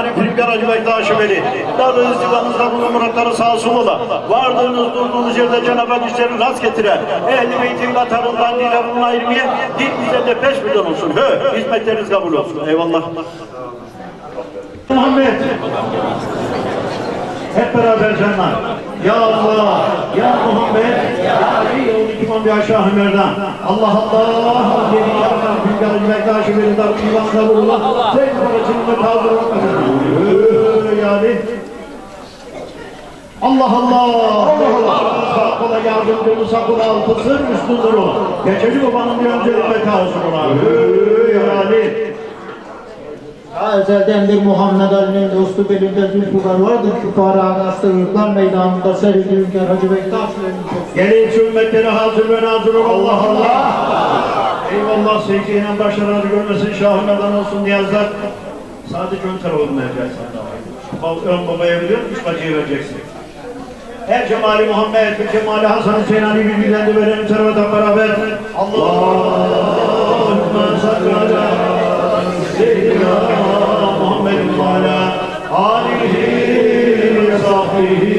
Cemali Prim Garacı Bektaşi Veli. Darınız divanınızda bulun muratları sağ olsun ola. Vardığınız durduğunuz yerde Cenab-ı Hak işlerini rast getiren. Ehl-i Beyt'in katlarından dile bunun ayrımıya ilk bize de beş milyon olsun. Hı, hizmetleriniz kabul olsun. Eyvallah. Muhammed. Hep beraber canlar. Ya Allah, Ya Muhammed, Ya Ali, yolunu kimon bir aşağı Ömer'den. Allah Allah, yedi yaratan Hünkâr-ı Mektaşı beni dar divanına vurulur. Zeyn parasını ve tazır olmasın. Ya Ali. Allah Allah, Allah Allah. Sakla yardımcımız sakla altısın, üstündür o. Geçici babanın bir öncelikle kalsın ona. Ya Ali. Ta ezelden bir Muhammed Ali'nin dostu belinde Zülfikar vardır. Küfara agastırırlar meydanında serildi Hünkar Hacı Bektaş çok Gelin şu ümmetlere hazır ve nazır Allah Allah. Eyvallah sevgiyle başlarını görmesin şahınadan olsun niyazlar. Sadece ön tarafını vereceksin. Ön babaya biliyor musun? bacıya vereceksin. Her cemali Muhammed ve cemali Hasan Hüseyin Ali birbirlerini verelim serveten beraber. Allahümme salli seyyidina Muhammedin ve alihi ve sahbihi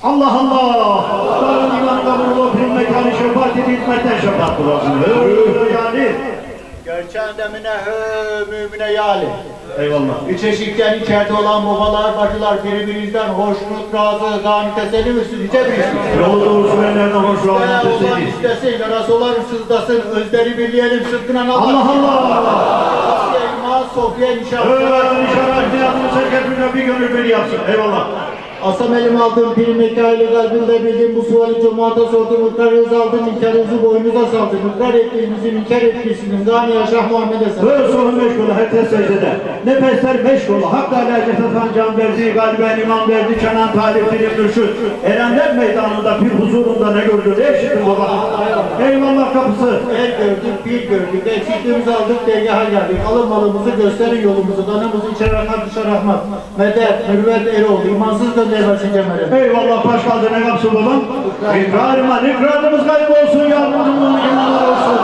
Allah Allah! Hizmetten şefaat bulasın. Yani. Gerçeğin demine hı mümine yali. Eyvallah. Üç eşikten içeride olan babalar, bacılar birbirinizden hoşnut, razı, gani, teselli müsün, yüce bir Yolu doğrusu verenlerden hoş Veya olan olan istesin, yarası olan sızlasın, özleri birleyelim, sırtına Allah. Allah Allah! Asiye, İmam, Sofya, Nişan. Öyle inşallah niyazını serketmine bir gönül beni yapsın. Eyvallah. Asam elim aldım, prim mekaili kalbimde bildim bu suali cemaate sordum, ıkrarınızı aldım, inkarınızı boynuza saldım, ikrar ettiğinizin inkar ettiğinizin, gani yaşah Muhammed'e saldım. Sonra meşgulu her tes secdede. Nefesler meşgulu. Hak Teala Cefetan can verdi, galiben imam verdi, Kenan Talip Dilim Mürşüt. Erenler meydanında bir huzurunda ne gördü? Ne eşittin baba? Eyvallah kapısı. El gördük, bir gördük, eksikliğimizi aldık, dergaha geldik. Alın malımızı, gösterin yolumuzu, danımızı içeri rahmet, dışarı rahmet. Medet, mürvet, eroğlu, imansız cemere. Eyvallah baş kaldı ne kapsın babam? İkrarıma, ikrarımız kaybolsun, yardımcımız imanlar olsun.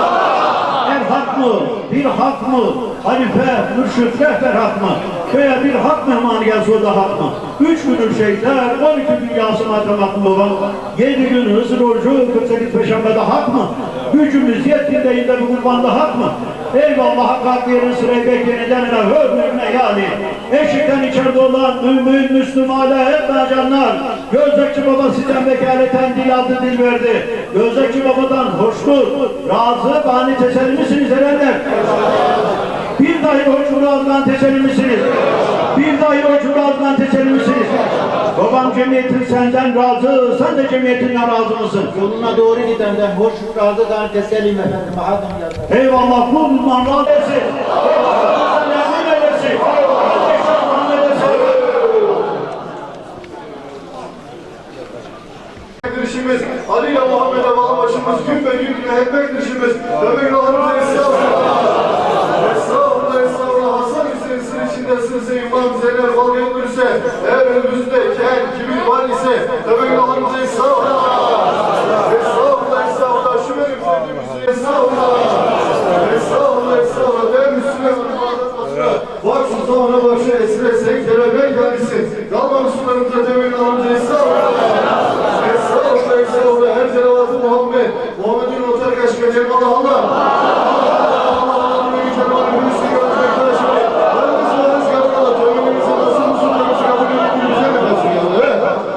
Er hak mı? Bir hak mı? Halife, mürşit, rehber hak mı? Veya bir hak mehmanı o da hak mı? Üç günün şeyler, on iki gün yasım atamak mı babam? Yedi gün hızır orucu, 48 peşembede hak mı? Gücümüz yettiğinde bir kurbanda hak mı? Eyvallah hakikat yerin sırayı bekleyene denene hürmüne yani. Eşikten içeride olan mümin, Müslüm, hala hep canlar. Gözlekçi baba sizden vekaleten dil aldı dil verdi. Gözlekçi babadan hoşnut, razı, bani teselli misiniz erenler? Bir dahi o cumhur ağzından teselli misiniz? Bir dahi o cumhur ağzından teselli misiniz? Babam cemiyetin senden razı, sen de cemiyetinden razı mısın? Yoluna doğru gidenden hoş razı kan tesellim efendim. Adam yazar. Eyvallah kulundan razı etsin. Girişimiz, Ali ile Muhammed'e bağlı gün be gün güne hep beklişimiz. Tövbe içindesinse, İmam Zeynel Val Yıldırırsa, eğer önümüzde kel, kibir var ise, tövbe günahlarımıza estağfurullah. Estağfurullah, estağfurullah. Şu benim sevdiğimizi estağfurullah. Estağfurullah, estağfurullah. Ben Müslümanım, ibadet basına. Bak şu zamana bak şu esre sen kelebek gelmişsin. Kalmamış sularımıza tövbe günahlarımıza estağfurullah. Estağfurullah, estağfurullah. Her celavatı Muhammed. Muhammed'in otar kaşka cenab Allah.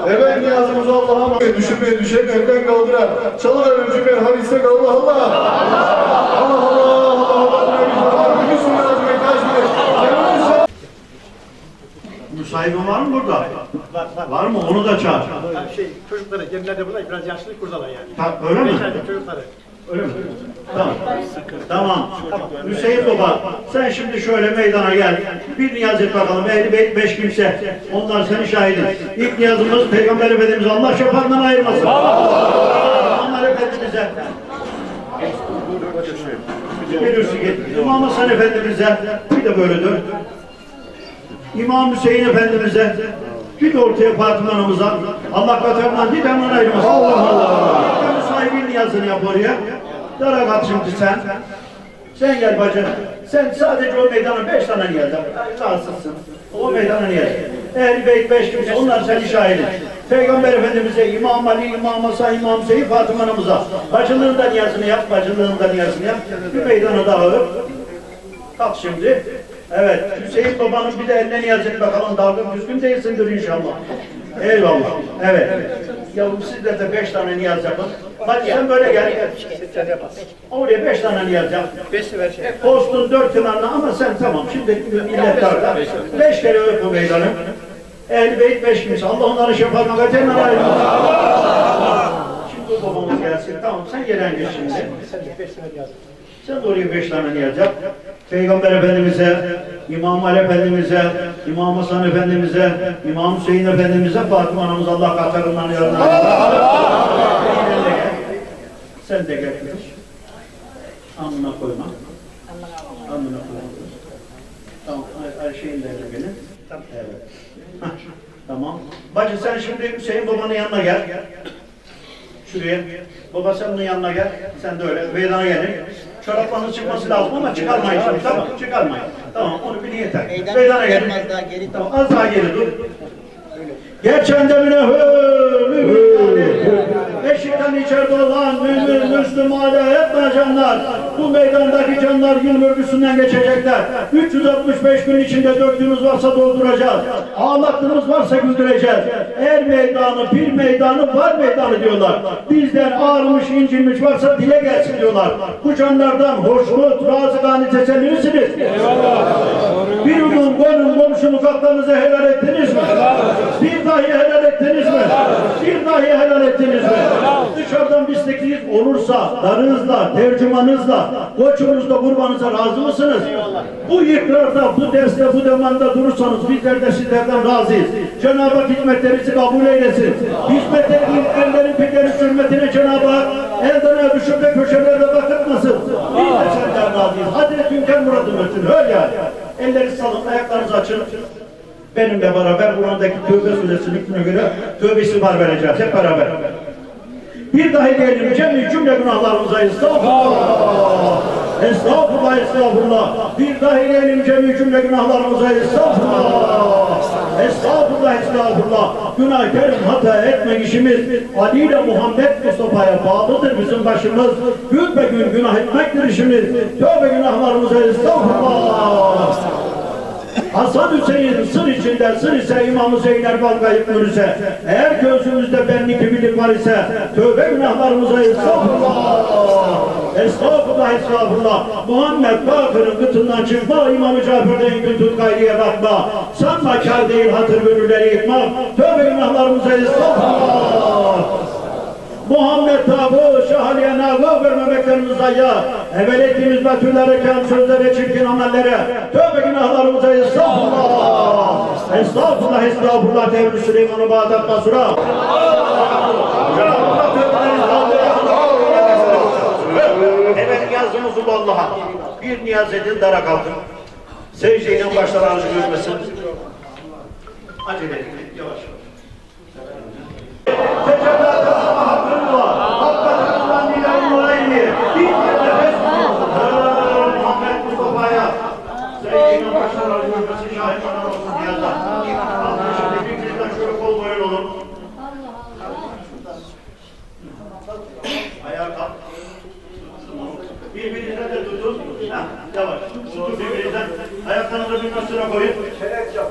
Evet niyazımızı Allah'a emanet. Düşünmeye düşen elden kaldıran. Çalıver cümle hadi istek Allah Allah. Allah Allah Allah Allah. Müsaitin var mı burada? Var mı? Onu da çağır. Yani şey çocukları gemilerde burada biraz yaşlı kurdalar yani. Ha, öyle mi? Çocukları. Öyle mi? Tamam. Tamam. Hüseyin Baba, sen şimdi şöyle meydana gel. Bir niyaz et bakalım. Ehli beyt beş kimse. Onlar seni şahidin. İlk niyazımız Peygamber Efendimiz Allah şefaatından ayırmasın. Onlar Efendimiz'e. Gelirsin git. İmam Hasan Efendimiz'e. Bir de böyle dön. İmam Hüseyin Efendimiz'e. Bir de ortaya Fatıma Hanımıza. Allah katından didemden ayırmasın. Allah Allah. Sahibin niyazını yap oraya. Dara kat şimdi sen. Sen gel bacım. Sen sadece o meydana beş tane yap. Rahatsızsın. O meydana niyaz. Eğer beyt beş kimse onlar seni şahidi. Peygamber Efendimiz'e İmam Ali, İmam Hasan, İmam Hüseyin, Fatıma Hanımıza. Bacılığın da niyazını yap, bacılığın da niyazını yap. Bir meydana dağılıp Kalk şimdi. Evet, Hüseyin babanın bir de eline niyaz et bakalım dalga düzgün değilsindir inşallah. Eyvallah. Evet. Yavrum sizler de beş tane niyaz yapın. Hadi sen böyle gel. Oraya beş tane niyaz yap. Postun dört kenarına ama sen tamam şimdi millet darda. Beş kere öp bu meydanı. Ehl-i Beyt beş kimse. Allah onları şefaatine kaçırma Şimdi o babamız gelsin. Tamam sen gelen geç şimdi. Sen beş sefer yazın. Sen de oraya beş tane niyaz yap. Peygamber Efendimiz'e, İmam Ali Efendimiz'e, İmam Hasan Efendimiz'e, İmam Hüseyin Efendimiz'e, Fatıma Anamız Allah katlarından yarına. Sen de gel. Sen de gel kızım. Alnına koyma. Alnına koyma. Tamam, Ay- Ayşe'nin de benim. Evet. Tamam. Bacı sen şimdi Hüseyin babanın yanına gel. Şuraya. Baba sen onun yanına gel. Sen de öyle. Meydana gelin. Çoraplarınız çıkması lazım ama çıkarmayın şimdi. Tamam çıkarmayın. Tamam onu bilin yeter. Meydana gelin. Tamam az daha geri dur. Geçen demine hü Eşikten içeride olan mümin, Müslüm, âle hep canlar. Bu meydandaki canlar yıl örgüsünden geçecekler. 365 gün içinde döktüğümüz varsa dolduracağız. Ağlattığımız varsa güldüreceğiz. Er meydanı, bir meydanı, var meydanı diyorlar. Bizden ağrımış, incinmiş varsa dile gelsin diyorlar. Bu canlardan hoşnut, razı, gani teselli misiniz? Bir umum, konum, komşuluk haklarınızı helal ettiniz mi? Bir dahi helal ettiniz mi? Bir dahi helal ettiniz mi? Dışarıdan bir isteğiniz olursa, darınızla, tercümanınızla, koçunuzla, kurbanınıza razı mısınız? Bu ikrarda, bu derste, bu demanda durursanız bizler de sizlerden razıyız. Cenab-ı Hak hizmetlerinizi kabul eylesin. Hizmetlerin, ellerin, pillerin hürmetine Cenab-ı Hak elden düşüp de köşelerde bakıtmasın. Biz de senden razıyız. Hazreti Hünkar Murad'ın ötün, öyle yani. Elleri salın, ayaklarınızı açın. Benimle beraber Kur'an'daki Tövbe suresinin hükmüne göre tövbe istiğfar vereceğiz hep beraber. Bir dahi diyelim cem'i cümle günahlarımıza estağfurullah. Estağfurullah, estağfurullah. Bir dahi diyelim cem'i cümle günahlarımıza estağfurullah. Estağfurullah, estağfurullah. Günahkarım hata etmek işimiz Ali ile Muhammed Mustafa'ya bağlıdır bizim başımız. Gün be gün günah etmektir işimiz. Tövbe günahlarımıza estağfurullah. Hasan Hüseyin sır içinde sır ise İmam Hüseyin Erbal kayıp ise eğer gözümüzde benlik birlik var ise tövbe günahlarımıza estağfurullah. Estağfurullah estağfurullah. Muhammed Bakır'ın kıtından çıkma İmam-ı Cafer'den kütüp gayriye bakma. Sanma kar değil hatır gönülleri yıkma tövbe günahlarımıza estağfurullah. Muhammed şahaliye nago vermemeklerimizden ya. Evvel ettiğimiz betüllere, kem sözlere, çirkin amellere. Tövbe günahlarımıza estağfurullah. Estağfurullah estağfurullah devri Süleyman'ı Bağdat Basura Evet niyazımızı Allah'a? Bir niyaz edin dara kalkın. Secdeyle başlar arzu görmesin. Acele edin yavaş yavaş. Tecellatına hakkın var. Hakikaten nilerin olayını. Bir nefes Muhammed Mustafa'ya. Seyyidina başlar arıyorması şahit olan olsun diyorlar. Şimdi birbirinizden şöyle kol boyun olun. Ayağa kalk. Birbirinize de tutun. Ha, yavaş. Tutun birbirinizden. Bir sıra koyun.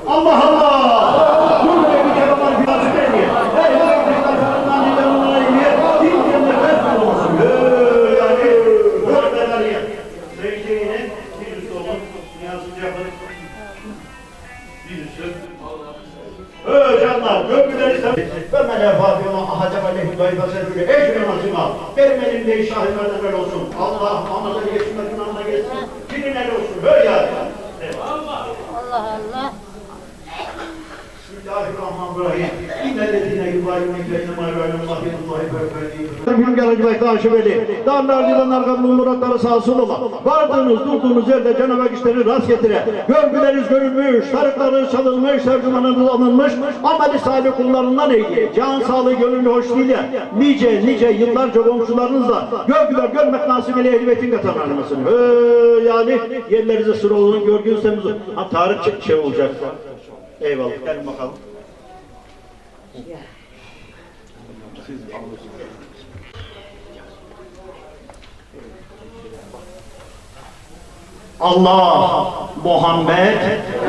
Allah Allah! Gelecek taşibeli. Darlar dilenler kabul muratları sağsın ola. Vardığınız durduğunuz yerde Cenab-ı Hak işleri rast getire. Görgüleriniz görülmüş, sarıklarınız çalınmış, sevgimanınız alınmış. Ameli salih kullarından eyle. Can sağlığı gönüllü hoşluğuyla. Nice nice yıllarca komşularınızla görgüler görmek nasip ile ehliyetin katanlarmasın. Yani yerlerinize sıra olun görgünüzseniz. Ha Tarık şey olacak. Eyvallah. Gelin bakalım. Allah Muhammed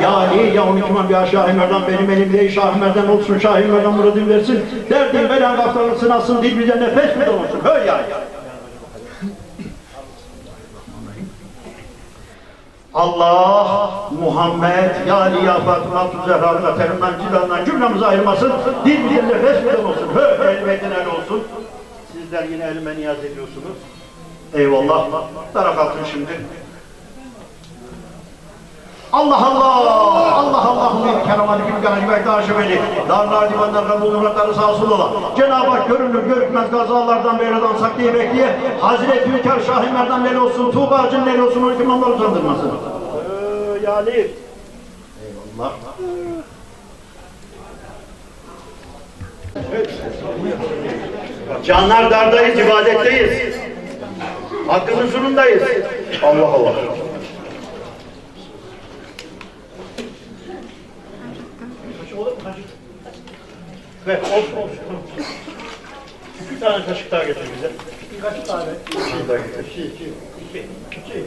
ya Ali ya 12 man ya Şah Ömer'den benim elimde Şah Ömer'den olsun Şah Ömer'den muradım versin. Derdin belen gaflarını sınasın dil bize nefes mi dolsun böyle yani. Allah Muhammed ya Ali ya Fatıma Abdü Zehra Katerinden Cilan'dan cümlemizi ayırmasın dil bize nefes mi olsun böyle elbette el olsun. Sizler yine elime niyaz ediyorsunuz. Eyvallah. Dara kalkın şimdi Allah Allah! Allah Allah! Hümeyni keramani bin ganaj ve daşemeli. Darlar divanlar kabul muratları sağ olsun ola. Cenab-ı Hak görünür görükmez gazalardan beyradan saklaya bekleye. Hazreti Hünkar Şahimer'den nel olsun, Tuğba Hacı'nın nel olsun, o imamlar utandırmasın. Ee, yani. Eyvallah. Canlar dardayız, ibadetteyiz. Hakkın huzurundayız. Allah Allah. Ver, olsun olsun. İki tane kaşık daha getir bize. Kaç tane? İki daha getir. İki, iki. İki. İki.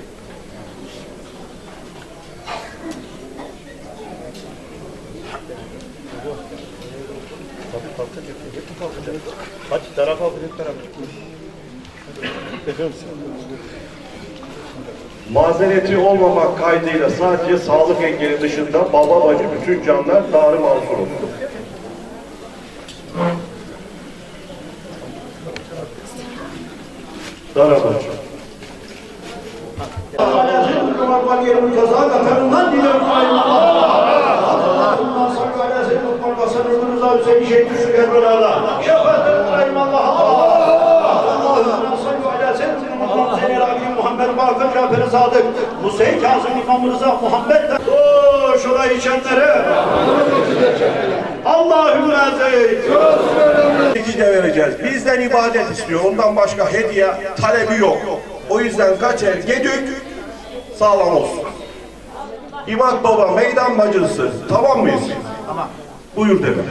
Hadi tarafa al, bir tarafa. Mazereti olmamak kaydıyla sadece sağlık engeli dışında baba bacı bütün canlar darı mazur olur. Dara bacı. Muhammed Bakır Cafer Sadık, Musayi Kazım İmam Rıza Muhammed Oo, şurayı içenlere Allahümme azeyt İki de vereceğiz. Bizden ibadet istiyor. Ondan başka hediye talebi yok. O yüzden kaç el gedük sağlam olsun. İmad baba meydan bacısı. Tamam mıyız? Tamam. Buyur demek.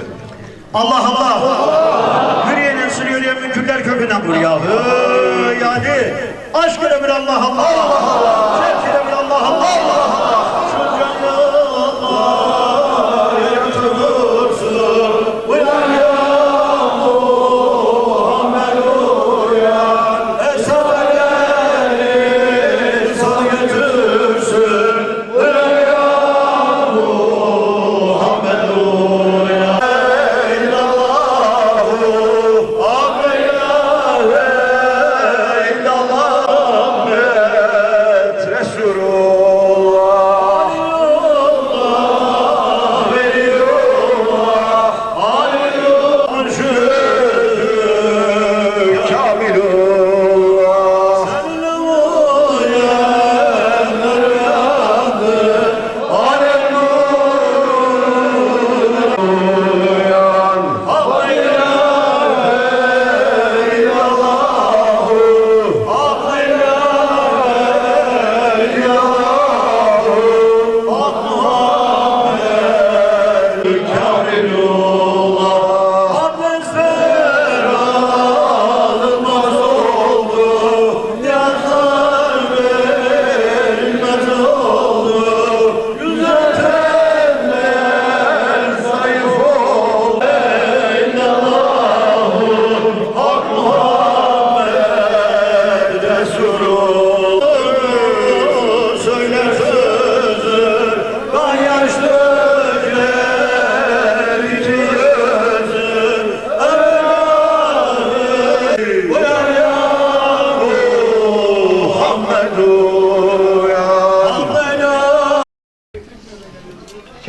Allah Allah. Yürüyenin sürüyor mümkünler kökünden vur ya. Hı, yani aşk bir Allah Allah. Allah Allah.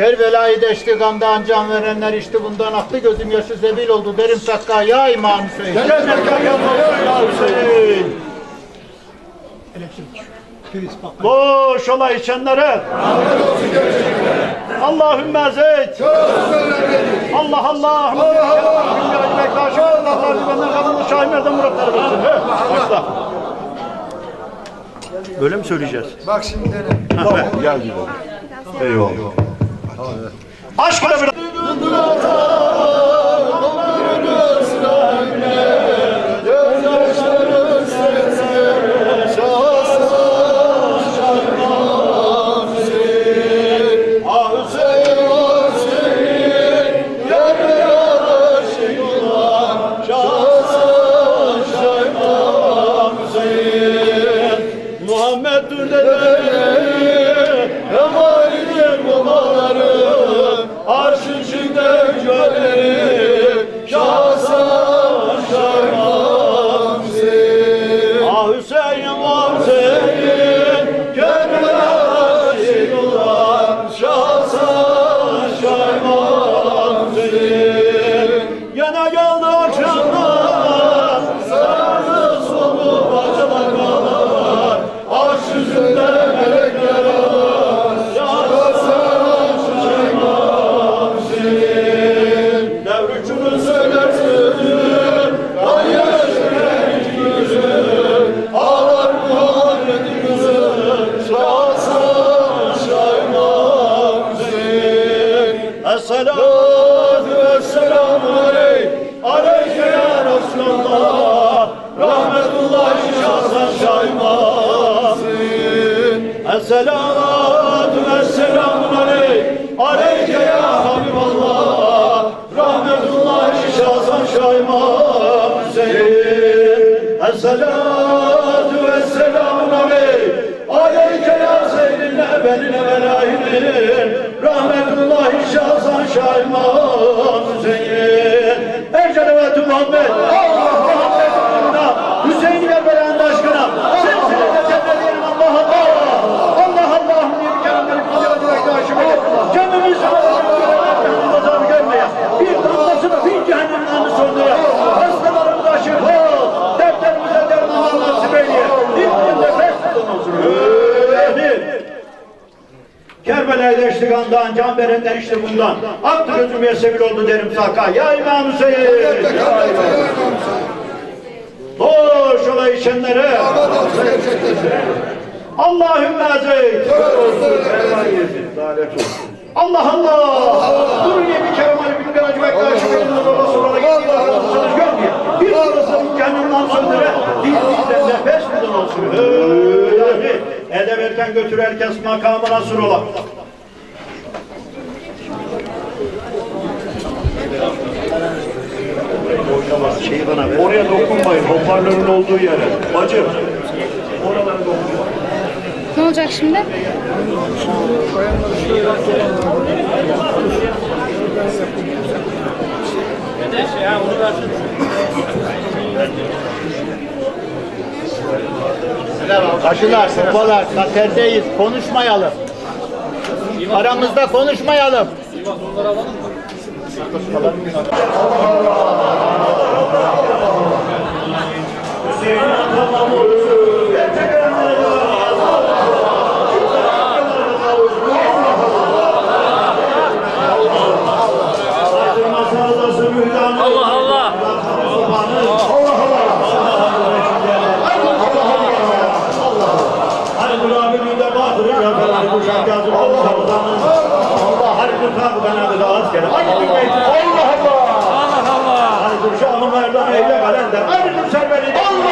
Kerbelayı deşti gamdan can verenler işte bundan aktı gözüm yaşı zebil oldu derim sakka ya İmam Hüseyin. Boş ola içenlere. Allahümme zeyt. Allah Allah. Böyle mi söyleyeceğiz? Bak şimdi gel gidelim. Eyvallah. Aşk bir... shut up. Kandan, can verenden işte bundan. Aktı gözüm yesebil oldu derim saka. Ya İmam Hüseyin! Hoş ola içenlere! Allahümme zeyt! Allah Allah! Durun ya bir kere mali bin garacı bektaşı benim odama sonra gittiğinde arkadaşlarınız görmüyor. Bir sonrasının kendimden söndüre, bir bizden nefes buradan olsun. Öyle. Edeb erken götür herkes makamına sür ola. Oraya dokunmayın, hoparlörün olduğu yere. Bacım, oralara dokunmayın. Ne olacak şimdi? Aşılar, sıkmalar, katerdeyiz. Konuşmayalım. Aramızda konuşmayalım. Allah Ben hadi daha az kere. Dur bey. Allah Allah. Allah Allah. Hadi dur şu amı merdan eyle kalender. Hadi dur sen beni. Allah Allah. Allah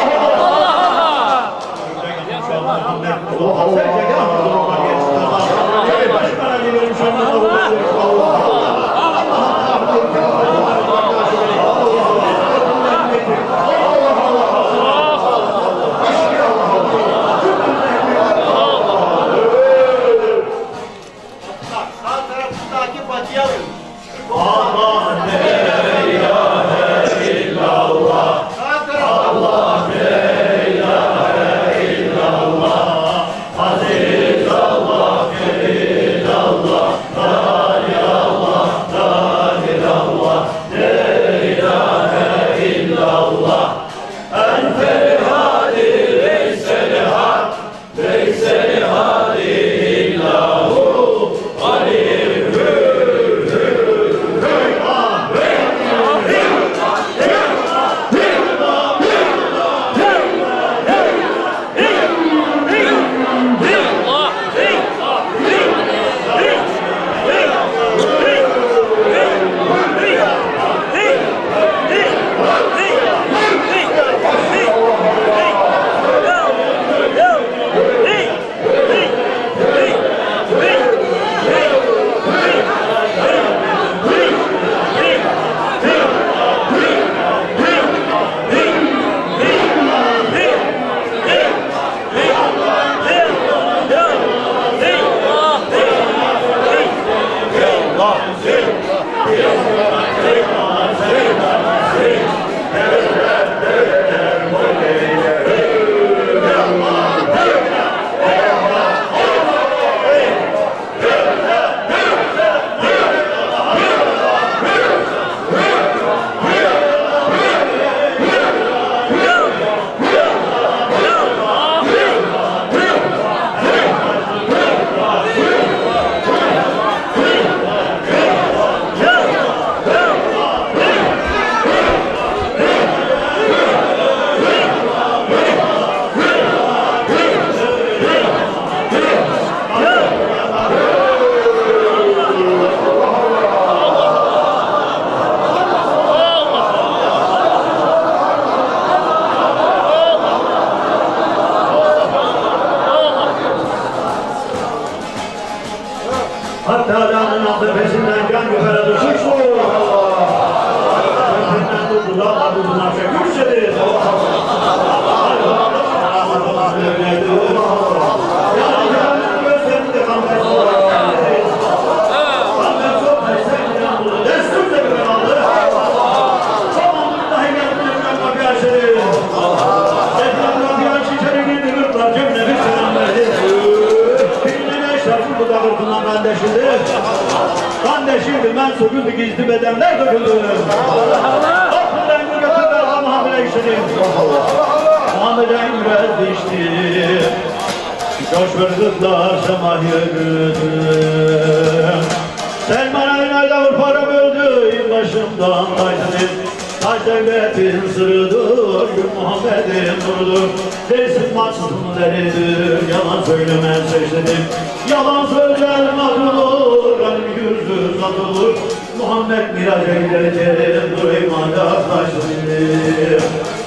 Dersin maçsızın deridir. Yalan söyleme seçledim. Yalan söyler atılır. Hani yüzü satılır. Muhammed miraca gidecek. Nur imanda taşını.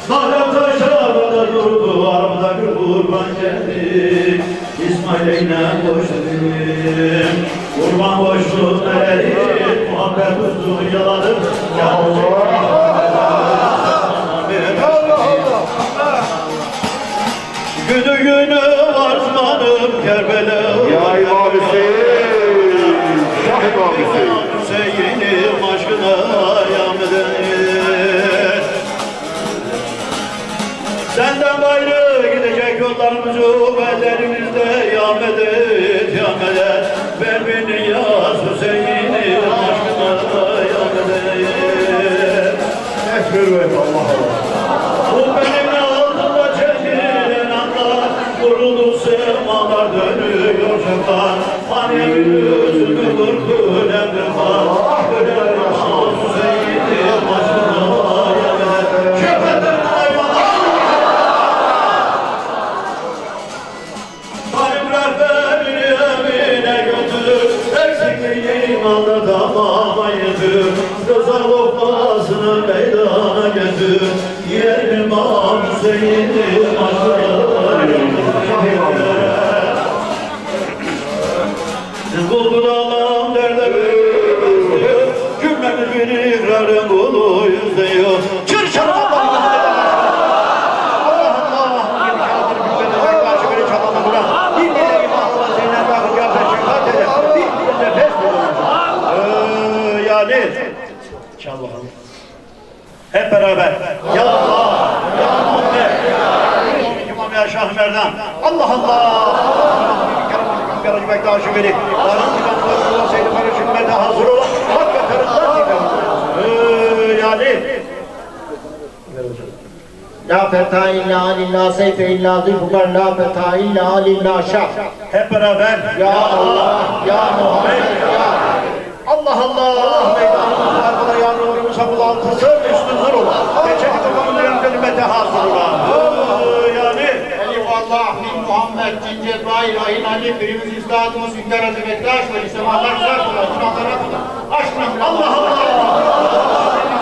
Madem taşlarda durdu, aramda bir kurban geldi. İsmail ile koştum, kurban koştum nereli, muhabbet uzun yaladım. Ya Günü günü azmanım Kerbela. Ya İmam Hüseyin, Şah İmam Hüseyin. Hüseyin'im aşkına yağmeden Senden gayrı gidecek yollarımız yok ellerimizde ya medet ya medet Ver beni ya Hüseyin'im aşkına ya medet Ekber ve Allah Allah. Yani çal bakalım. Hep beraber. Ya Allah, ya Muhammed, İmam ya Şah Merdan. Allah Allah. Karacı Bektaş'ı verik. Varın imamları kula seyri karışım mede hazır olan. Hakikaten Allah gibi. Ee, yani. La feta illa alillah seyfe illa zülfukar la feta illa alillah şah. Hep beraber. Ya Allah, ya Muhammed, ya Allah Allah. Allah meydanımız arkada yağmurumuz kapılı altısı üstün zır ola. Geçeni kafamın önünde ümete hasıl ola. Yani Allah min Muhammed cin Cebrail ayin Ali birimiz üstadımız Hünkar Hazretleri aşkına semalar güzel kılar, günahlara kılar. Aşkına Allah Allah. Sıdkıyla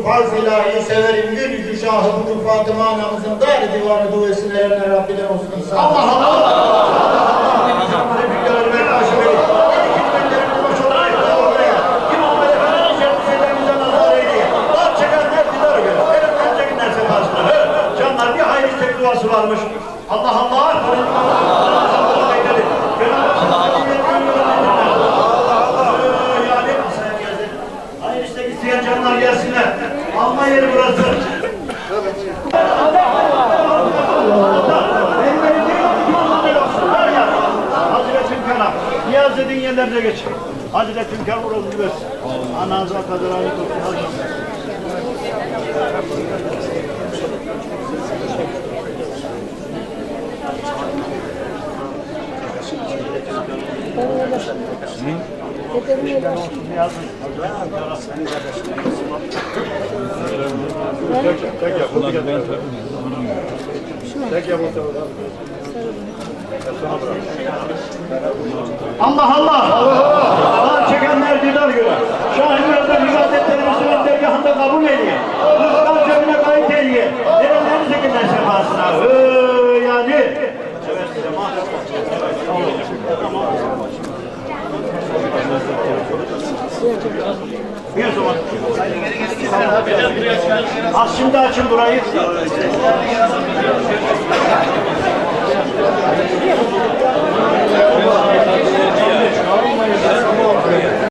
okurum farz ilahi severim gül yüzü şahı budur Fatıma anamızın dar divanı duasını erine Rabbiden olsun insan. Allah Allah! Canlar bir hayırlı tek duası varmış. Allah Allah! Yani masaya geldi. Hayır işte isteyen canlar gelsinler. Alma yeri burası. Benim elim değil, kim olmadı yoksa? Var ya. Hazreti Hünkâr'a. Niyazettin yerlerine geç. Hazreti Hünkâr burası göz. Ananıza kadar ait olsun. Allah Allah! Allah çekenler didar göre. Şahin Mürada ibadetlerimizi ön dergahında kabul ediyor. Rızkan cebine kayıt ediyor. Nereleri çekinler sefasına. Hı, yani. Evet, sema. Bir o zaman. Tamam. Az şimdi açın burayı.